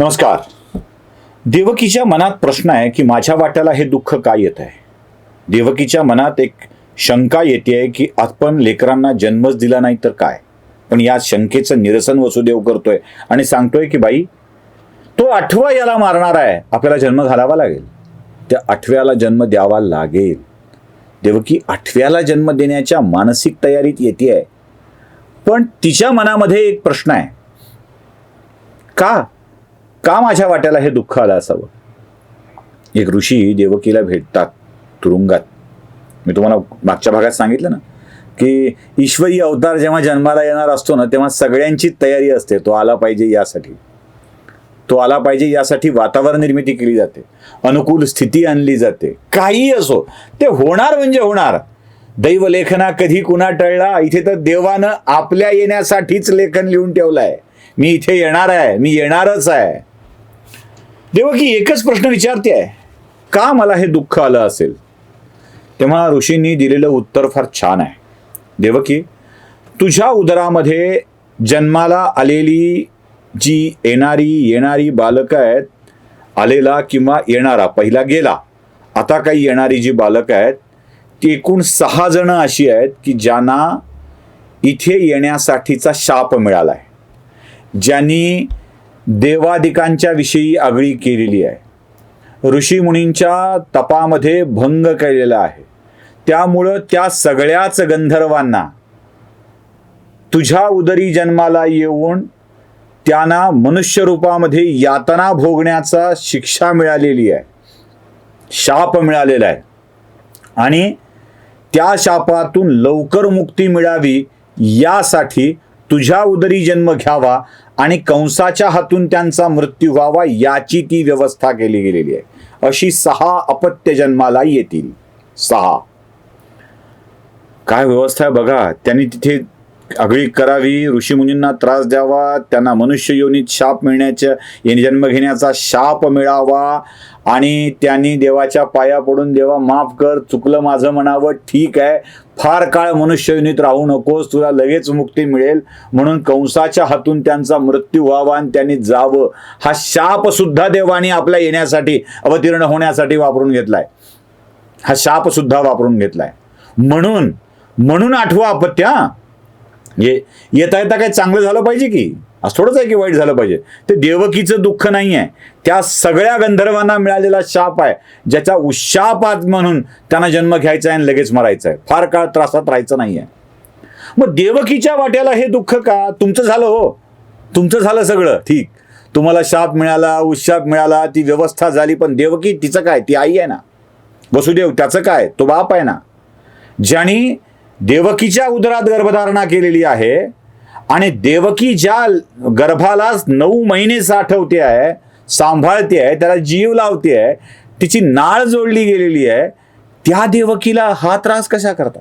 नमस्कार. देवकीच्या मनात प्रश्न आहे की माझ्या वाट्याला हे दुःख का येत आहे? देवकीच्या मनात एक शंका येते आहे की आपण लेकरांना जन्मच दिला नाही तर काय? पण या शंकेचं निरसन वसुदेव करतोय आणि सांगतोय की बाई तो आठवा याला मारणार आहे. आपल्याला जन्म घालावा लागेल. त्या आठव्याला जन्म द्यावा लागेल. देवकी आठव्याला जन्म देण्याच्या मानसिक तयारीत येते आहे. पण तिच्या मनामध्ये एक प्रश्न आहे. का? का माझ्या वाट्याला हे दुःख आलं असावं? एक ऋषी देवकीला भेटतात तुरुंगात. मी तुम्हाला मागच्या भागात सांगितलं ना की ईश्वरी अवतार जेव्हा जन्माला येणार असतो ना तेव्हा सगळ्यांची तयारी असते. तो आला पाहिजे यासाठी. तो आला पाहिजे यासाठी वातावरण निर्मिती केली जाते. अनुकूल स्थिती आणली जाते. काही असो ते होणार म्हणजे होणार. दैव लेखना कधी कुणा टळला इथे तर देवानं आपल्या येण्यासाठीच लेखन लिहून ठेवलं आहे मी इथे येणार आहे मी येणारच आहे. देवकी एकच प्रश्न विचारते आहे. का मला हे दुःख आलं असेल? तेव्हा ऋषींनी दिलेलं उत्तर फार छान आहे. देवकी तुझ्या उदरामध्ये जन्माला आलेली जी येणारी येणारी बालकं आहेत आलेला किंवा येणारा पहिला गेला आता काही येणारी जी बालकं आहेत ती एकूण सहा जणं अशी आहेत की ज्यांना इथे येण्यासाठीचा शाप मिळाला आहे ज्यांनी देवादिकांच्या विषयी आगळी केलेली आहे. ऋषीमुनींच्या तपामध्ये भंग केलेला आहे. त्यामुळं त्या सगळ्याच गंधर्वांना तुझ्या उदरी जन्माला येऊन त्यांना मनुष्य रूपामध्ये यातना भोगण्याचा शिक्षा मिळालेली आहे. शाप मिळालेला आहे. आणि त्या शापातून लवकर मुक्ती मिळावी यासाठी तुझ्या उदरी जन्म घ्यावा आणि कंसाच्या हातून त्यांचा मृत्यू व्हावा याची ती व्यवस्था केली गेलेली आहे. अशी सहा अपत्य जन्माला येतील. सहा. काय व्यवस्था आहे बघा. त्यांनी तिथे आगळी करावी ऋषीमुनींना त्रास द्यावा त्यांना मनुष्य योनीत शाप मिळण्याच्या याने जन्म घेण्याचा शाप मिळावा. आणि त्यांनी देवाच्या पाया पडून देवा माफ कर चुकलं माझं म्हणावं ठीक आहे. फार काळ मनुष्ययुनीत राहू नकोस तुला लगेच मुक्ती मिळेल. म्हणून कंसाच्या हातून त्यांचा मृत्यू व्हावा आणि त्यांनी जावं. हा शापसुद्धा देवाने आपल्या येण्यासाठी अवतीर्ण होण्यासाठी वापरून घेतलाय. हा शापसुद्धा वापरून घेतलाय. म्हणून म्हणून आठवा अपत्या ये येता येता काय चांगलं झालं पाहिजे की? असं थोडंच आहे की वाईट झालं पाहिजे. ते देवकीचं दुःख नाही आहे. त्या सगळ्या गंधर्वांना मिळालेला शाप आहे ज्याचा उशापात म्हणून त्यांना जन्म घ्यायचा आहे आणि लगेच मरायचं आहे. फार काळ त्रासात राहायचं नाही आहे. मग देवकीच्या वाट्याला हे दुःख का? तुमचं झालं हो. तुमचं झालं सगळं. ठीक. तुम्हाला शाप मिळाला उशाप मिळाला ती व्यवस्था झाली पण देवकी तिचं काय? ती आई आहे ना. वसुदेव त्याचं काय? तो बाप आहे ना. ज्यानी देवकीच्या उदरात गर्भधारणा केलेली आहे आणि देवकी ज्या गर्भाला नऊ महिने साठवते आहे सांभाळते आहे त्याला जीव लावते आहे तिची नाळ जोडली गेलेली आहे त्या देवकीला हा त्रास कशा करता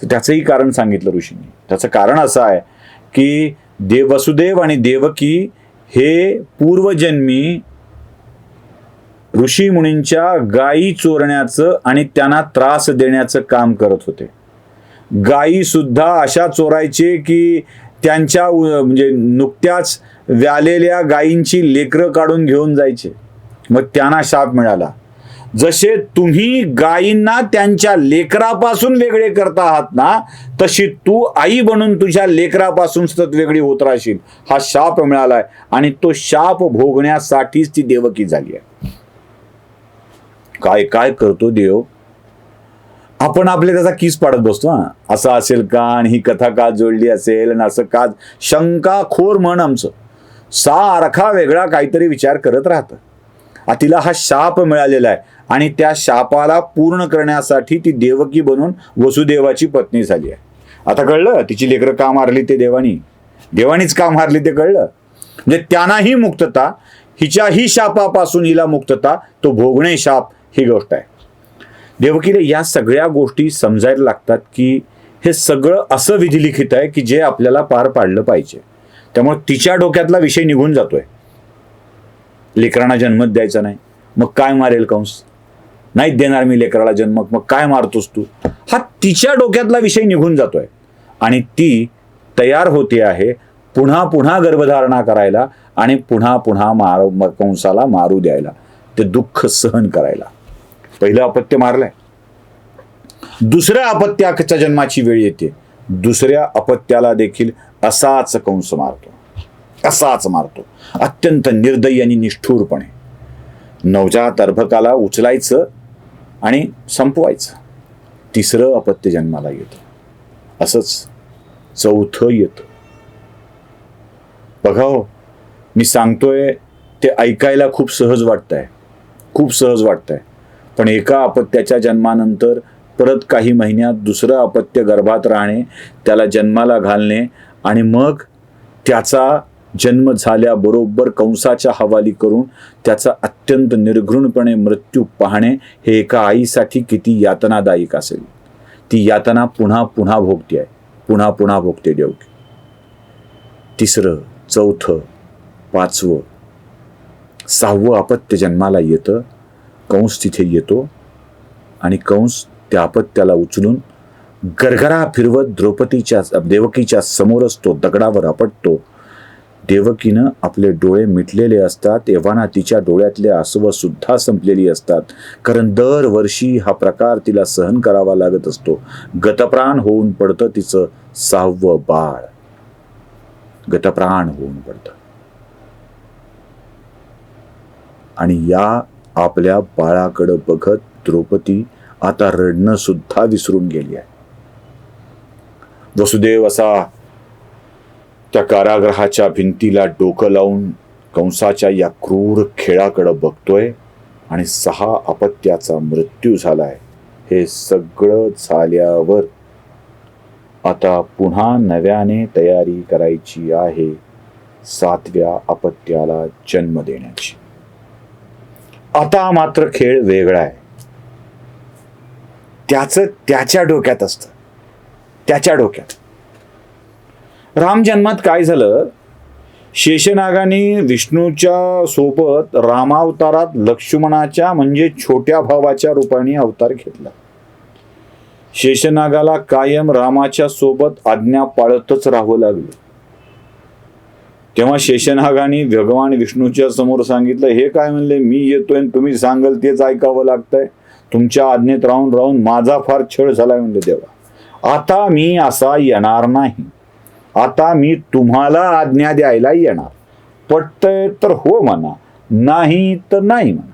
त्याचंही कारण सांगितलं ऋषींनी. त्याचं कारण असं आहे की देव वसुदेव आणि देवकी हे पूर्वजन्मी ऋषी मुनींच्या गायी चोरण्याचं आणि त्यांना त्रास देण्याचं काम करत होते. गायी सुद्धा अशा चोरायचे की त्यांच्या म्हणजे नुकत्याच व्यालेल्या गायींची लेकरं काढून घेऊन जायचे. मग त्यांना शाप मिळाला. जसे तुम्ही गायींना त्यांच्या लेकरापासून वेगळे करता आहात ना तशी तू आई बनून तुझ्या लेकरापासून सतत वेगळी होत राहशील. हा शाप मिळालाय आणि तो शाप भोगण्यासाठीच ती देवकी झाली आहे. काय काय करतो देव? आपण आपले त्याचा किस पाडत बसतो हा. असं असेल का आणि ही कथा का जोडली असेल आणि असं का? शंका खोर म्हण आमचं. सारखा वेगळा काहीतरी विचार करत राहतं. तिला हा शाप मिळालेला आहे. आणि त्या शापाला पूर्ण करण्यासाठी ती देवकी बनून वसुदेवाची पत्नी झाली आहे. आता कळलं? तिची लेकरं का मारली ते देवानी? देवानीच का मारली ते कळलं? म्हणजे त्यांनाही मुक्तता हिच्याही शापापासून हिला मुक्तता तो भोगणे शाप. ही गोष्ट आहे. देवकीला या सगळ्या गोष्टी समजायला लागतात की हे सगळं असं विधिलिखित आहे की जे आपल्याला पार पाडलं पाहिजे. त्यामुळे तिच्या डोक्यातला विषय निघून जातोय. लेकरांना जन्मच द्यायचा नाही. मग काय मारेल कंस? नाहीच देणार मी लेकराला जन्म. मग काय मारतोस तू? हा तिच्या डोक्यातला विषय निघून जातोय. आणि ती तयार होते आहे पुन्हा पुन्हा गर्भधारणा करायला आणि पुन्हा पुन्हा मार कंसाला मारू द्यायला. ते दुःख सहन करायला. पहिलं अपत्य मारलंय. दुसऱ्या अपत्याच्या जन्माची वेळ येते. दुसऱ्या अपत्याला देखील असाच कंस मारतो. असाच मारतो. अत्यंत निर्दयी आणि निष्ठुरपणे. नवजात अर्भकाला उचलायचं आणि संपवायचं. तिसरं अपत्य जन्माला येतं. असंच चौथं येतं. बघा हो मी सांगतोय ते ऐकायला खूप सहज वाटतंय. खूप सहज वाटतंय. पण एका अपत्याच्या जन्मानंतर परत काही महिन्यात दुसरं अपत्य गर्भात राहणे त्याला जन्माला घालणे आणि मग त्याचा जन्म झाल्याबरोबर कंसाच्या हवाली करून त्याचा अत्यंत निर्घृणपणे मृत्यू पाहणे हे एका आईसाठी किती यातनादायक असेल. ती यातना पुन्हा पुन्हा भोगते आहे. पुन्हा पुन्हा भोगते देवकी. तिसरं चौथं पाचवं सहावं अपत्य जन्माला येतं. कंस तिथे येतो आणि कंस त्या अपत्याला उचलून गरगरा फिरवत द्रौपदीच्या देवकीच्या समोरच तो दगडावर आपटतो. देवकीनं आपले डोळे मिटलेले असतात एव्हाना तिच्या डोळ्यातले आसवं सुद्धा संपलेली असतात. कारण दरवर्षी हा प्रकार तिला सहन करावा लागत असतो. गतप्राण होऊन पडतं तिचं सहावं बाळ. गतप्राण होऊन पडतं. आणि या आपल्या बाळाकडं बघत द्रौपदी आता रडणं सुद्धा विसरून गेली आहे. वसुदेव असा त्या कारागृहाच्या भिंतीला डोकं लावून कंसाच्या या क्रूर खेळाकडं बघतोय आणि सहा अपत्याचा मृत्यू झालाय. हे सगळं झाल्यावर आता पुन्हा नव्याने तयारी करायची आहे सातव्या अपत्याला जन्म देण्याची. आता मात्र खेळ वेगळा आहे. त्याचं त्याच्या डोक्यात असतं. त्याच्या डोक्यात. राम जन्मात काय झालं? शेषनागाने विष्णूच्या सोबत रामावतारात लक्ष्मणाच्या म्हणजे छोट्या भावाच्या रूपाने अवतार घेतला. शेषनागाला कायम रामाच्या सोबत आज्ञा पाळतच राहावं लागलं. तेव्हा शेषनागाने भगवान विष्णूच्या समोर सांगितलं हे काय म्हणले? मी येतोय आणि तुम्ही सांगाल तेच ऐकावं लागतंय. तुमच्या आज्ञेत राहून राहून माझा फार छळ झालाय म्हणले देवा आता मी असा येणार नाही. आता मी तुम्हाला आज्ञा द्यायला येणार. पटतंय तर हो म्हणा नाही तर नाही म्हणा.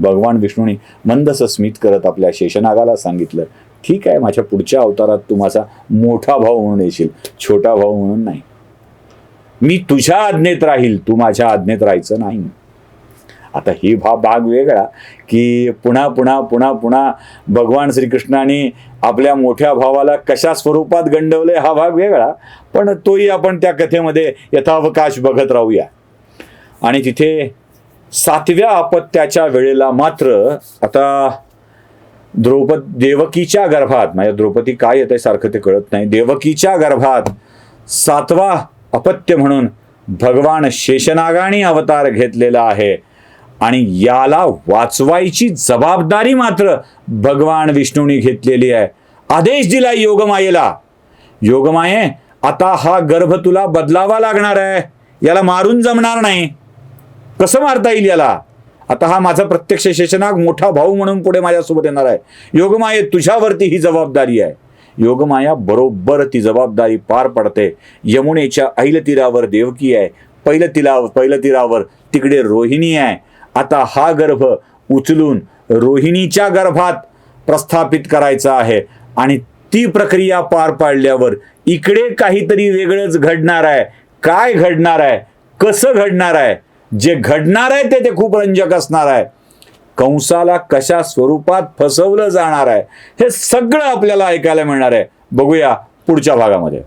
भगवान विष्णूने मंदस स्मित करत आपल्या शेषनागाला सांगितलं ठीक आहे माझ्या पुढच्या अवतारात तू माझा मोठा भाऊ म्हणून येशील. छोटा भाऊ म्हणून नाही. मी तुझ्या आज्ञेत राहील. तू माझ्या आज्ञेत राहायचं नाही. आता ही भा भाग वेगळा की पुन्हा पुन्हा पुन्हा पुन्हा भगवान श्रीकृष्णाने आपल्या मोठ्या भावाला कशा स्वरूपात गंडवले हा भाग वेगळा पण तोही आपण त्या कथेमध्ये यथावकाश बघत राहूया. आणि तिथे सातव्या अपत्याच्या वेळेला मात्र आता द्रौपद देवकीच्या गर्भात माझ्या द्रौपदी काय येते सारखं ते कळत नाही. देवकीच्या गर्भात सातवा अपत्य म्हणून भगवान शेषनागाने अवतार घेतलेला आहे. आणि याला वाचवायची जबाबदारी मात्र भगवान विष्णूंनी घेतलेली आहे. आदेश दिला योगमायेला. योगमाये आता हा गर्भ तुला बदलावा लागणार आहे. याला मारून जमणार नाही. कसं मारता येईल याला? आता हा माझा प्रत्यक्ष शेषनाग मोठा भाऊ म्हणून पुढे माझ्यासोबत येणार आहे. योगमाये तुझ्यावरती ही जबाबदारी आहे. योगमाया बरोबर ती जबाबदारी पार पडते. यमुनेच्या ऐल तीरावर देवकी आहे. पहिलं तिला पहिलं तीरावर तिकडे रोहिणी आहे. आता हा गर्भ उचलून रोहिणीच्या गर्भात प्रस्थापित करायचा आहे आणि ती प्रक्रिया पार पाडल्यावर इकडे काहीतरी वेगळंच घडणार आहे. काय घडणार आहे? कसं घडणार आहे? जे घडणार आहे ते ते खूप रंजक असणार आहे. कंसाला कशा स्वरूपात फसवलं जाणार आहे हे सगळं आपल्याला ऐकायला मिळणार आहे. बघूया पुढच्या भागामध्ये.